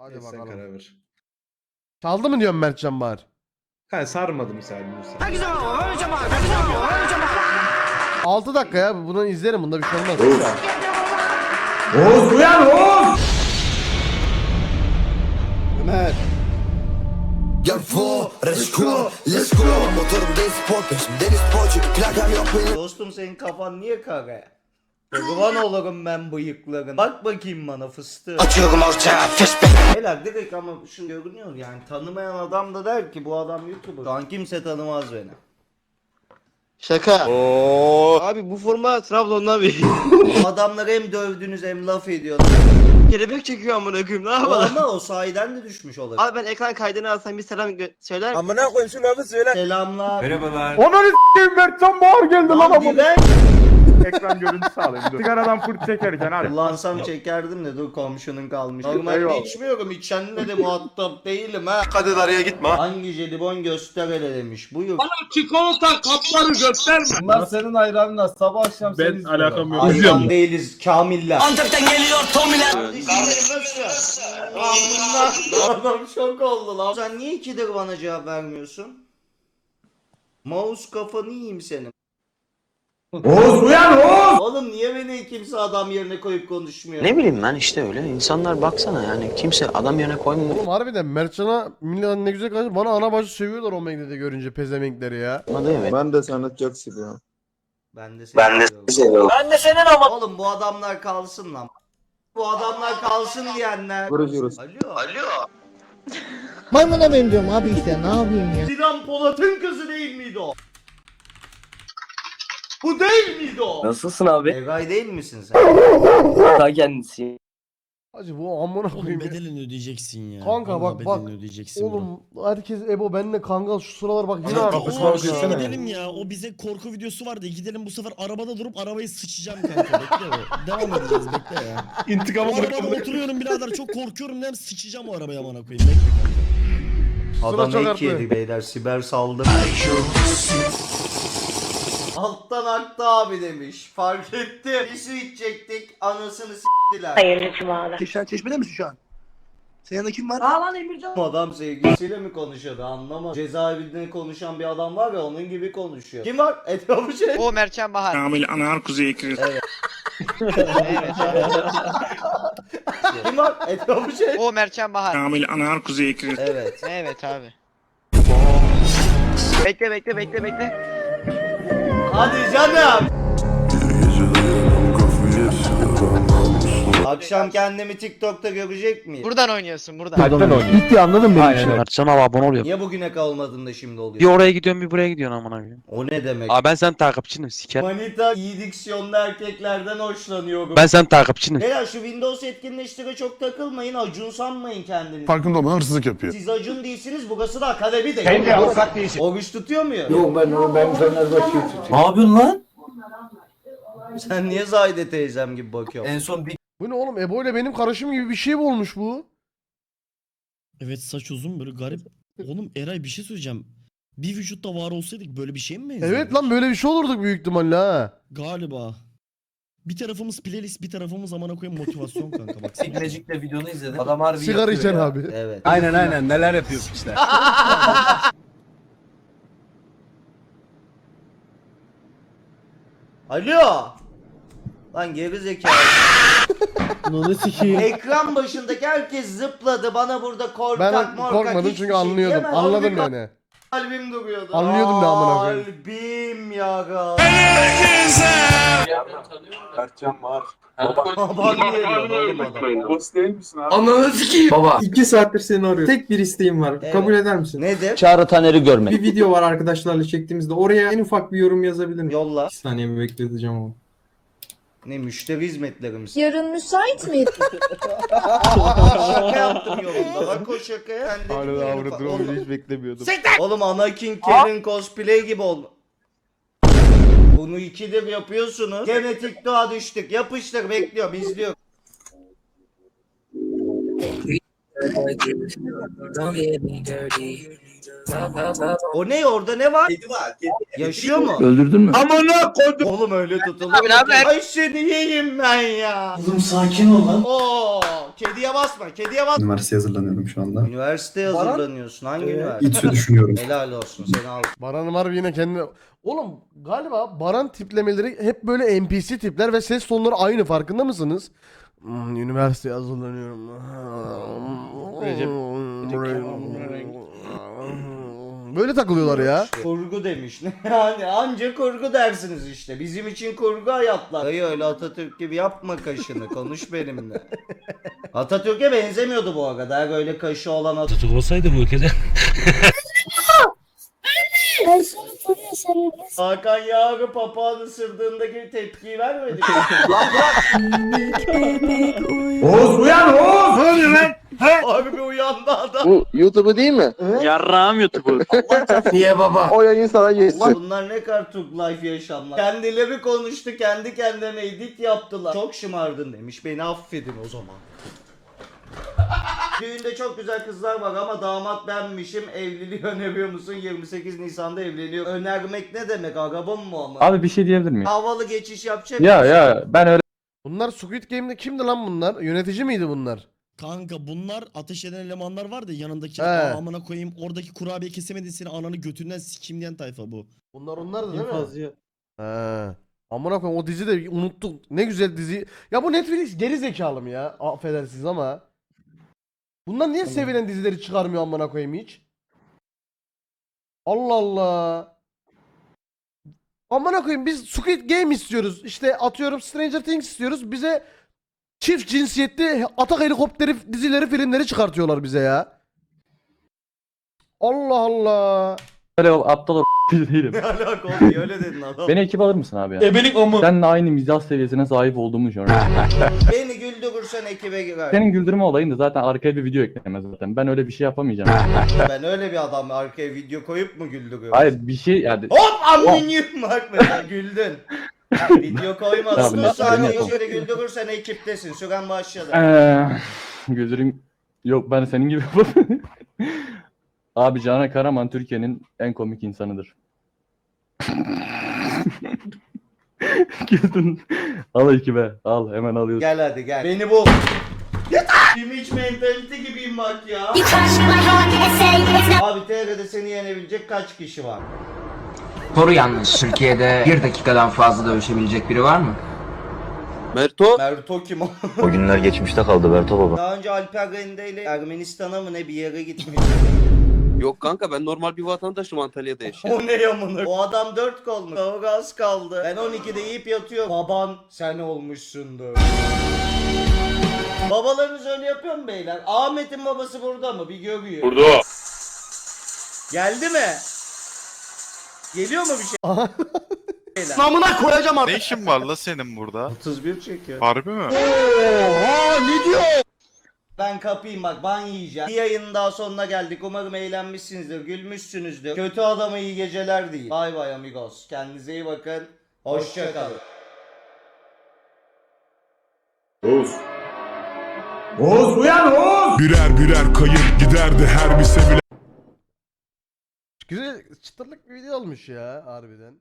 Hadi Neyse, bakalım. karar ver. Çaldı mı diyorum Mertcan Bahar? Ha sarmadı misal Musa. 6 dakika ya bunu izlerim bunda bir şey olmaz. Gel for, let's go, let's go Motorum değil spor peşimde sporcu Plakam yok benim Dostum senin kafan niye kare? Kurban olurum ben bıyıkların. Bak bakayım bana fıstığı. Açıyorum ortaya flashback Beyler direkt ama şunu görünüyor yani tanımayan adam da der ki bu adam YouTuber. Şu an kimse tanımaz beni. Şaka. Abi bu forma Trabzon'dan bir adamları hem dövdünüz hem laf ediyorsunuz. kelebek çekiyor amına koyayım ne yapalım? Ama o sahiden de düşmüş olabilir. Abi ben ekran kaydını alsam bir selam gö- söyler? Amına koyayım şu lafı söyle Selamlar. Ananı s**eyim Mertcan Bahar geldi lan ama. Ben ekran görüntüsü alayım dur. Sigaradan fırt çekerken hadi. kullansam çekerdim de dur komşunun kalmış. Normalde Eyvallah. içmiyorum içenle de muhatap değilim ha. Kadın araya gitme Hangi jelibon göster hele demiş. Buyur. Bunlar senin hayranına sabah akşam seni Ben izliyorlar. alakam yok. Hayvan değiliz kamiller. Antep'ten geliyor Tomiler Adam şok oldu lan. Sen niye ikidir bana cevap vermiyorsun? Mouse kafanı yiyeyim senin. Oğuz uyan Oğuz! Oğlum niye beni kimse adam yerine koyup konuşmuyor? Ne bileyim ben işte öyle. İnsanlar baksana yani kimse adam yerine koymadı Oğlum harbiden Mertcan'a millet ne güzel karşı bana ana bacı sövüyorlar o Megne'de görünce pezevenkleri ya. evet. Ben de sana çok seviyorum. Ben de seni Ben de seviyorum. seviyorum Ben de senin ama. Oğlum bu adamlar kalsın lan. Bu adamlar kalsın diyenler. Vuruyoruz. Alo. Alo Maymuna benziyorum abi işte ne yapayım ya. Sinan Polat'ın kızı değil miydi o? Bu değil miydi o? Nasılsın abi? Egay değil misin sen? Ta kendisi. Hacı bu amına koyayım. ya. bedelini ödeyeceksin ya. Kanka bak, Vallahi bak. bedelini ödeyeceksin Oğlum herkes Ebo benle kangal şu sıralar bak yine Kanka, o bakıyorsun şeye ya. gidelim ya. O bize korku videosu vardı. Gidelim bu sefer arabada durup arabayı sıçacağım kanka. Bekle o. Devam edeceğiz bekle ya. O İntikamı arabada bırakalım. oturuyorum birader çok korkuyorum. Nem sıçacağım o arabaya amına koyayım. Bekle kanka. Adam çok ek haklı. yedi beyler siber saldırı. Alttan aktı abi demiş. Fark etti. Bir su içecektik anasını s**tiler. Hayırlı cumalar. Sen çeşmede misin şu an? Senin yanında kim var? Aa lan Emircan. Bu adam sevgilisiyle mi konuşuyordu anlamadım. Cezaevinde konuşan bir adam var ya onun gibi konuşuyor. Kim var? Etrafı şey. O Mertcan Bahar. Kamil anar kuzey kırık. Evet. Kim var? Etrafı şey. O Mertcan Bahar. Kamil anar kuzey kırık. Evet. Evet abi. Bekle bekle bekle bekle. Hadi canım. Akşam kendimi TikTok'ta görecek miyim? Buradan oynuyorsun buradan. Mertcan abi abone oluyor. Niye bugüne kalmadın da şimdi Bir oluyor? oraya gidiyorsun bir buraya gidiyorsun amına koyayım. O ne demek? Abi ben sen takipçinim siker. Manita iyi diksiyonlu erkeklerden hoşlanıyorum. Ben sen takipçinim. Beyler şu Windows etkinleştire çok takılmayın. Acun sanmayın kendinizi. Farkında olmadan hırsızlık yapıyor. Siz Acun değilsiniz burası da akademi değil. Sen de avukat değilsin. Oruç tutuyor mu? Yok ben ben Fenerbahçe'yi tutuyorum. Ne yapıyorsun lan? Sen niye Zahide teyzem gibi bakıyorsun? En son bir Bu ne oğlum Ebo ile benim karışım gibi bir şey mi olmuş bu? Evet saç uzun böyle garip. Oğlum Eray bir şey söyleyeceğim. Bir vücutta var olsaydık böyle bir şey mi benziyor? Evet lan böyle bir şey olurduk büyük ihtimalle ha. Galiba. Bir tarafımız playlist bir tarafımız amına koyayım motivasyon kanka bak. Siglecik'le videonu izledim. Adam harbi Sigara yapıyor içen ya. abi. Evet. Aynen aynen neler yapıyor işte. Alo. Lan geri zekalı. Onu sikeyim. Ekran başındaki herkes zıpladı. Bana burada korkak Ben morkak korkmadım hiçbir çünkü şey anlıyordum. diyemem. Anladım Harbi yani. Kalbim duruyordu. Anlıyordum ne amına koyayım. Kalbim yaga. Mertcan var. Baban geliyor oğlum adam. Boss değil misin abi? Ananı sikeyim Baba İki saattir seni arıyor. Tek bir isteğim var. Evet. Kabul eder misin? Nedir? Çağrı Taner'i görmek. Bir video var arkadaşlarla çektiğimizde. Oraya en ufak bir yorum yazabilir miyim? Yolla. Bir saniye bir bekleteceğim ama. Ne müşteri hizmetlerimiz. Yarın müsait miydin? şaka yaptım yolunda. Bak o şakaya. Ben dedim Hala yani fa- onu Oğlum, hiç beklemiyordum. oğlum Anakin Kevin cosplay gibi oldu. Bunu ikidir yapıyorsunuz. Gene TikTok'a düştük. Yapıştır bekliyorum izliyorum. O ne orada ne var? Yaşıyor mu? Öldürdün mü? Amına koydum. Oğlum öyle tutulur. Abi ne haber? Ay seni yiyeyim ben ya. Oğlum sakin ol lan Oo, Kediye basma. Kediye basma. Üniversiteye hazırlanıyorum şu anda. Üniversiteye Baran? hazırlanıyorsun. Hangi üniversite? İTÜ düşünüyorum. Helal olsun seni al. Baran'ım harbi yine kendine... Oğlum galiba Baran tiplemeleri hep böyle NPC tipler ve ses tonları aynı farkında mısınız? Hmm, üniversiteye hazırlanıyorum. Böyle takılıyorlar ya. Kurgu demiş. yani anca kurgu dersiniz işte. Bizim için kurgu hayatlar. Dayı öyle Atatürk gibi yapma kaşını. Konuş benimle. Atatürk'e benzemiyordu bu arada. Öyle kaşı olan Atatürk. olsaydı bu ülkede. Hakan Yağrı papağan ısırdığındaki tepkiyi vermedi. Oğuz uyan Oğuz! Ne oluyor lan? Harbi uyandı adam. Bu YouTube'u değil mi? Yarrağım YouTube'u. Niye baba? o yayın sana geçsin. Ulan bunlar ne kadar Türk life yaşamlar. Kendileri konuştu, kendi kendilerine edit yaptılar. Çok şımardın demiş, beni affedin o zaman. Düğünde çok güzel kızlar var ama damat benmişim. Evliliği öneriyor musun? 28 Nisan'da evleniyor. Önermek ne demek? Arabam mı ama? Abi bir şey diyebilir miyim? Havalı geçiş yapacak Ya mısın? ya ben öyle Bunlar Squid Game'de kimdi lan bunlar? Yönetici miydi bunlar? Kanka bunlar ateş eden elemanlar var da yanındaki He. "Aa, amına koyayım oradaki kurabiye kesemedin seni ananı götünden sikeyim diyen tayfa bu. Bunlar onlardı değil mi? He. Amına koyayım o dizi de unuttuk. Ne güzel dizi. Ya bu Netflix geri zekalı mı ya? Affedersiniz ama. Bunlar niye sevilen dizileri çıkarmıyor amına koyayım hiç? Allah Allah. Amına koyayım biz Squid Game istiyoruz. İşte atıyorum Stranger Things istiyoruz. Bize çift cinsiyetli atak helikopteri dizileri filmleri çıkartıyorlar bize ya. Allah Allah. Öyle aptal o değilim. Ne alaka oğlum? Niye öyle dedin adam? Beni ekip alır mısın abi ya? Ebelik o mu? Seninle aynı mizah seviyesine sahip olduğumu düşünüyorum. Beni güldürürsen ekibe girer. Senin güldürme olayın da zaten arkaya bir video ekleme zaten. Ben öyle bir şey yapamayacağım. Ben öyle bir adam arkaya video koyup mu güldürüyorum? Hayır bir şey yani Hop aminyum bak mesela güldün. Video koymazsın. Tamam, Bu saniye ne yapalım? şöyle güldürürsen ekiptesin. Süren başladı. Eee güldürüm yok ben senin gibi Abi Canan Karaman Türkiye'nin en komik insanıdır. Güldün. Al ekibe. Al hemen alıyorsun. Gel hadi gel. Beni bul. Image mentality gibiyim bak ya. Abi TR'de seni yenebilecek kaç kişi var? Soru yalnız Türkiye'de bir dakikadan fazla dövüşebilecek biri var mı? Merto. Merto kim o? O günler geçmişte kaldı Berto baba. Daha önce Alper Rende ile Ermenistan'a mı ne bir yere gitmiş. Yok kanka ben normal bir vatandaşım Antalya'da yaşıyorum. o ne yamını? O adam dört kol mu? Kavga az kaldı. Ben 12'de yiyip yatıyorum. Baban sen olmuşsundur. Babalarınız öyle yapıyor mu beyler? Ahmet'in babası burada mı? Bir görüyor. Burada. Geldi mi? Geliyor mu bir şey? Beyler. Namına koyacağım Ne işin var la senin burada? 31 çekiyor. Harbi mi? Ben kapayım bak ban yiyeceğim. Bir yayının daha sonuna geldik. Umarım eğlenmişsinizdir, gülmüşsünüzdür. Kötü adama iyi geceler değil. Bay bay amigos. Kendinize iyi bakın. Hoşçakalın. Oğuz. Oğuz uyan Oğuz! Birer birer kayıp giderdi her bir sevilen. Güzel çıtırlık bir video olmuş ya harbiden.